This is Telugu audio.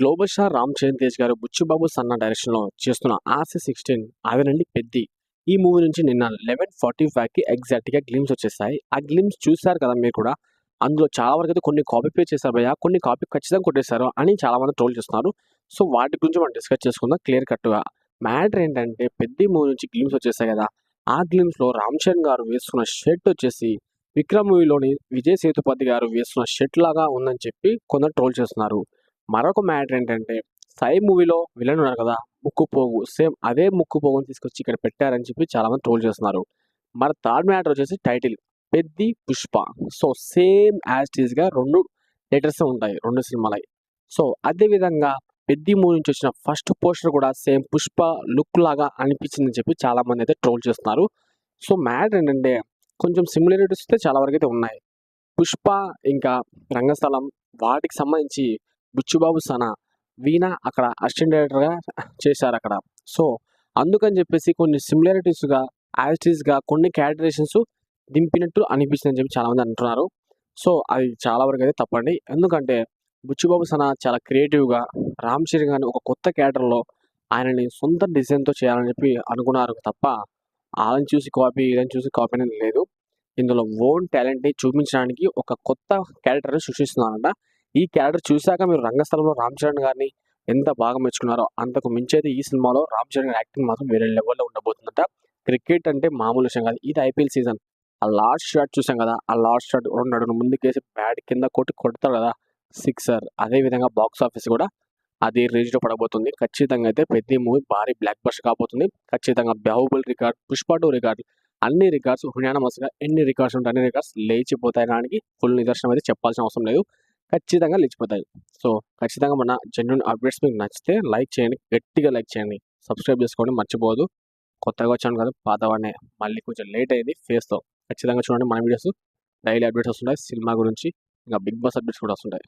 గ్లోబల్ స్టార్ రామ్ చరణ్ తేజ్ గారు బుచ్చిబాబు సన్న డైరెక్షన్లో చేస్తున్న ఆర్సీ సిక్స్టీన్ అదేనండి పెద్ది. ఈ మూవీ నుంచి నిన్న లెవెన్ ఫార్టీ ఫైవ్కి ఎగ్జాక్ట్గా గ్లిమ్స్ వచ్చేసాయి. ఆ గ్లిమ్స్ చూశారు కదా మీరు కూడా? అందులో చాలా వరకు అయితే కొన్ని కాపీ పే చేశారు భయ్య కొన్ని కాపీ ఖచ్చితంగా కొట్టేశారు అని చాలామంది ట్రోల్ చేస్తున్నారు. సో వాటి గురించి మనం డిస్కస్ చేసుకుందాం క్లియర్ కట్గా మ్యాటర్ ఏంటంటే పెద్ద మూవీ నుంచి గ్లిమ్స్ వచ్చేసాయి కదా? ఆ గ్లిమ్స్లో రామ్ చరణ్ గారు వేసుకున్న షర్ట్ వచ్చేసి విక్రమ్ మూవీలోని విజయ్ సేతుపతి గారు వేసుకున్న షర్ట్ లాగా ఉందని చెప్పి కొందరు ట్రోల్ చేస్తున్నారు. మరొక మ్యాటర్ ఏంటంటే సై మూవీలో విలన్ ఉన్నారు కదా ముక్కు పోగు సేమ్ అదే ముక్కు పోగుని తీసుకొచ్చి ఇక్కడ పెట్టారని చెప్పి చాలామంది ట్రోల్ చేస్తున్నారు. మరి థర్డ్ మ్యాటర్ వచ్చేసి title Peddi Pushpa. So same యాజ్గా రెండు లెటర్స్ ఉంటాయి రెండు సినిమాలై. సో అదేవిధంగా పెద్ది మూవీ నుంచి వచ్చిన ఫస్ట్ పోస్టర్ కూడా సేమ్ పుష్ప లుక్ లాగా అనిపించిందని చెప్పి చాలా మంది అయితే ట్రోల్ చేస్తున్నారు. సో మ్యాటర్ ఏంటంటే కొంచెం సిమిలారిటీస్ అయితే చాలా వరకు అయితే ఉన్నాయి. పుష్ప ఇంకా రంగస్థలం వాటికి సంబంధించి బుచ్చుబాబు సన వీణ అక్కడ అసిస్టెంట్ డైరెక్టర్గా చేశారు అక్కడ సో అందుకని చెప్పేసి కొన్ని సిమిలారిటీస్గా యాజిటీస్గా కొన్ని క్యారెక్టరేషన్స్ దింపినట్టు అనిపించిందని చెప్పి చాలామంది అంటున్నారు. సో అది చాలా వరకు అయితే తప్పండి. ఎందుకంటే బుచ్చిబాబు సన చాలా క్రియేటివ్గా రామ్ చరణ్ గారిని ఒక కొత్త క్యారెక్టర్లో ఆయనని సొంత డిజైన్తో చేయాలని చెప్పి అనుకున్నారు తప్ప వాళ్ళని చూసి కాపీ వీళ్ళని చూసి కాపీ అనేది లేదు. ఇందులో ఓన్ టాలెంట్ని చూపించడానికి ఒక కొత్త క్యారెక్టర్ని సృష్టిస్తున్నారంట. ఈ క్యారెక్టర్ చూశాక మీరు రంగస్థలంలో రామ్ చరణ్ గారిని ఎంత బాగా మెచ్చుకున్నారో అంతకు మించి అయితే ఈ సినిమాలో రామ్ చరణ్ యాక్టింగ్ మాత్రం వేరే లెవెల్లో ఉండబోతుందట. క్రికెట్ అంటే మామూలు విషయం కాదు. ఇది ఐపీఎల్ సీజన్. ఆ లాస్ట్ షాట్ చూసాం కదా ఆ లాస్ట్ షాట్ రెండు అడుగులు ముందుకేసి బ్యాట్ కింద కొట్టి కొడతారు కదా సిక్సర్ అదే విధంగా బాక్స్ ఆఫీస్ కూడా అది రీచ్లో పడబోతుంది. ఖచ్చితంగా అయితే ప్రతి మూవీ భారీ బ్లాక్ బస్ట్ కాబోతుంది. ఖచ్చితంగా Baahubali record Pushpa two record అన్ని రికార్డ్స్ హునానమస్గా ఎన్ని రికార్డ్స్ ఉంటాయి అన్ని రికార్డ్స్ లేచిపోతాయి ఫుల్ నిదర్శనం అయితే చెప్పాల్సిన అవసరం లేదు. ఖచ్చితంగా లేచిపోతాయి. సో ఖచ్చితంగా మన జెన్యున్ అప్డేట్స్ మీకు నచ్చితే లైక్ చేయండి. గట్టిగా లైక్ చేయండి. సబ్స్క్రైబ్ చేసుకోండి మర్చిపోదు కొత్తగా వచ్చాను కదా పాతవాడినే. మళ్ళీ కొంచెం లేట్ అయింది ఫేస్తో ఖచ్చితంగా చూడండి మన వీడియోస్ డైలీ అప్డేట్స్ వస్తుంటాయి సినిమా గురించి ఇంకా బిగ్ బాస్ అప్డేట్స్ కూడా వస్తుంటాయి.